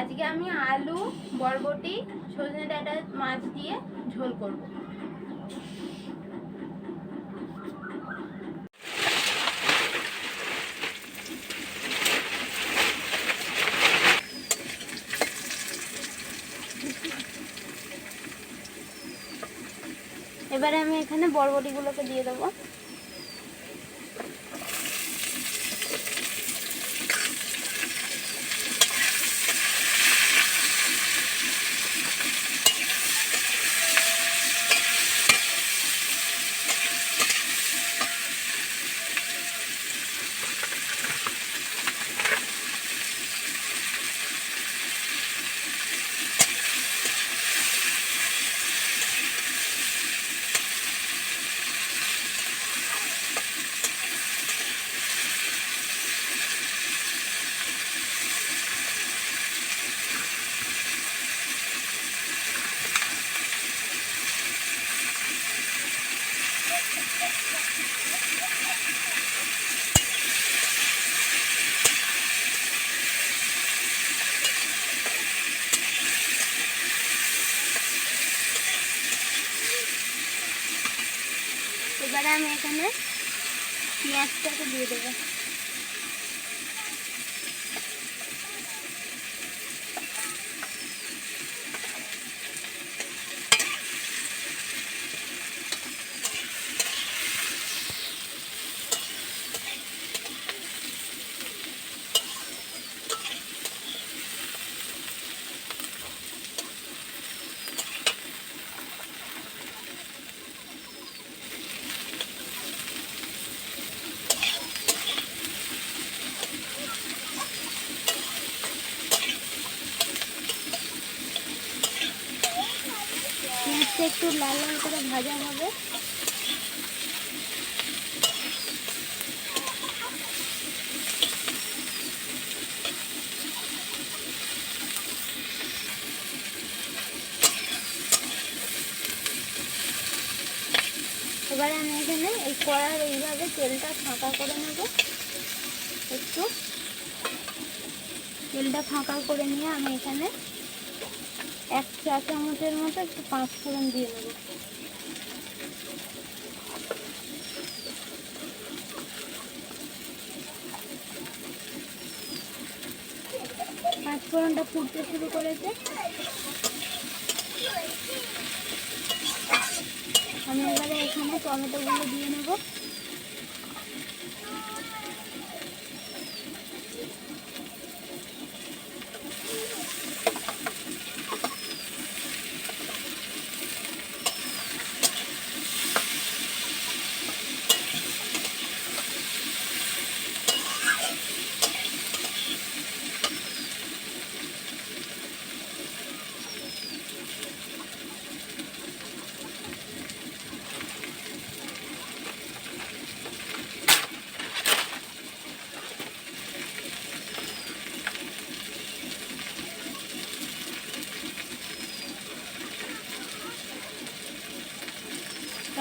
আজকে আমি আলু, বরবটি, সজনে ডাঁটা, মাছ দিয়ে ঝোল করব। এবারে আমি এখানে বরবটিগুলোকে দিয়ে দেবো। এবারে আমি এখানে পেঁয়াজটাকে দিয়ে দেবো। একটু লাল লাল করে ভাজা হবে। এবারে আমি এখানে এই কড়ার এইভাবে তেলটা ফাঁকা করে নেব। একটু। তেলটা ফাঁকা করে নিয়ে আমি এখানে এক চা চামচের মতো একটু পাঁচ ফোড়ন দিয়ে নেব। পাঁচ ফোড়নটা ফুটতে শুরু করেছে। আমি এবারে এখানে টমেটোগুলো দিয়ে নেব।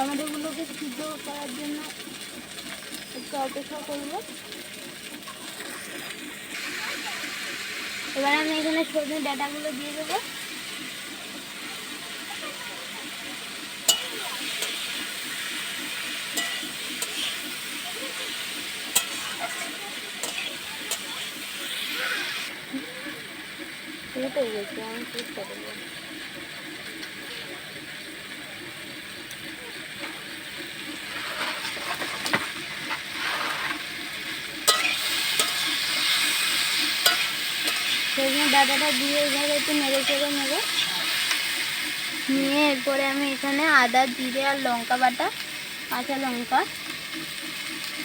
টমেটোগুলোকে সিদ্ধ করার জন্য একটু অপেক্ষা করব। এবার আমি এখানে সজনে ডাটাগুলো দিয়ে দেবো। হয়ে গেছে আমি চেষ্টা করব। সজনে ডাটাটা দিয়ে এইভাবে একটু নেড়ে চেড়ে নেবে। নিয়ে এরপরে আমি এখানে আদা, জিরে আর লঙ্কা বাটা, কাঁচা লঙ্কা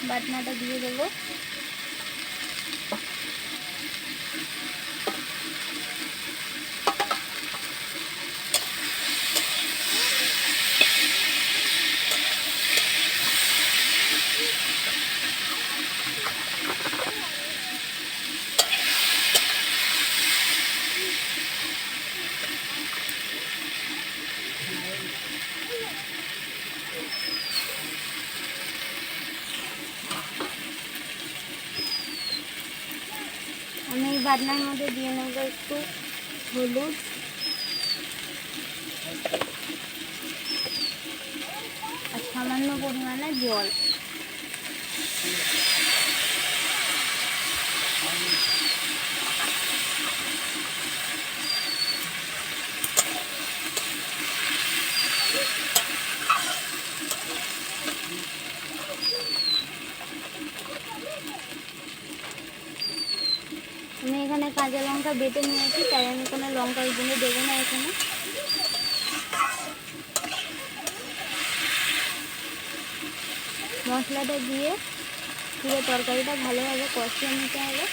বাটনাটা দিয়ে দেবো। বাটনার মধ্যে দিয়ে নেব একটু হলুদ। আর সামান্য পরিমাণে জল আমি এখানে কাঁচা লঙ্কা বেটে নিয়েছি, তাই আমি কোনো লঙ্কার গুঁড়ো দেবো না এখানে। মশলাটা দিয়ে পুরো তরকারিটা ভালোভাবে কষিয়ে নিতে হবে।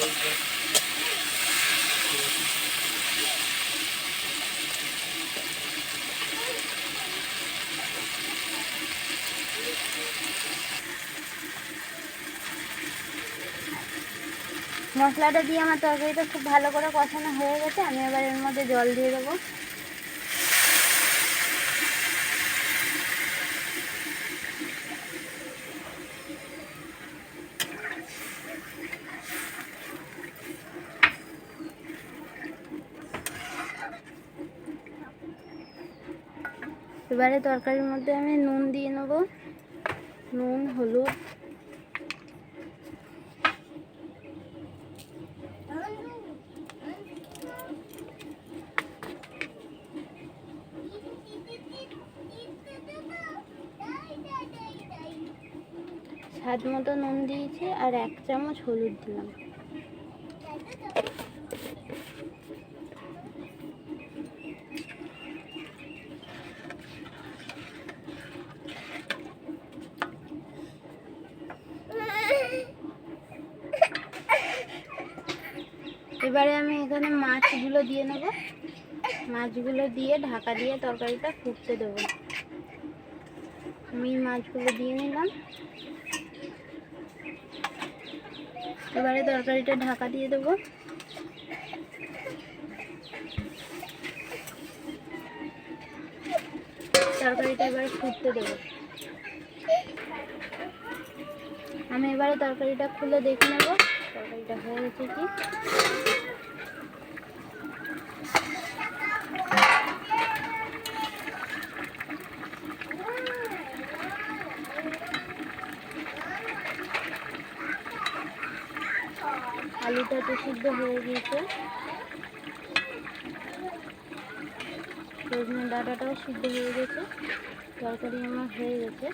মশলাটা দিয়ে আমার তরকারিটা খুব ভালো করে কষানো হয়ে গেছে। আমি এবার এর মধ্যে জল দিয়ে দেবো। এবারে তরকারির মধ্যে আমি নুন দিয়ে নেব। নুন, হলুদ। স্বাদ মতো নুন দিয়েছি আর এক চামচ হলুদ দিলাম। এবারে আমি এখানে মাছগুলো দিয়ে নেব। মাছগুলো দিয়ে ঢাকা দিয়ে তরকারিটা ফুটতে দেবো। আমি মাছগুলো দিয়ে নিলাম। এবারে তরকারিটা ঢাকা দিয়ে দেবো। তরকারিটা এবারে ফুটতে দেবো। আমি এবারে তরকারিটা খুলে দেখে নেব। তরকারিটা হয়ে গেছে কি? আলুটা তো সিদ্ধ হয়ে গিয়েছে সজনে ডাঁটাটাও সিদ্ধ হয়ে গেছে। তরকারি আমার হয়ে গেছে।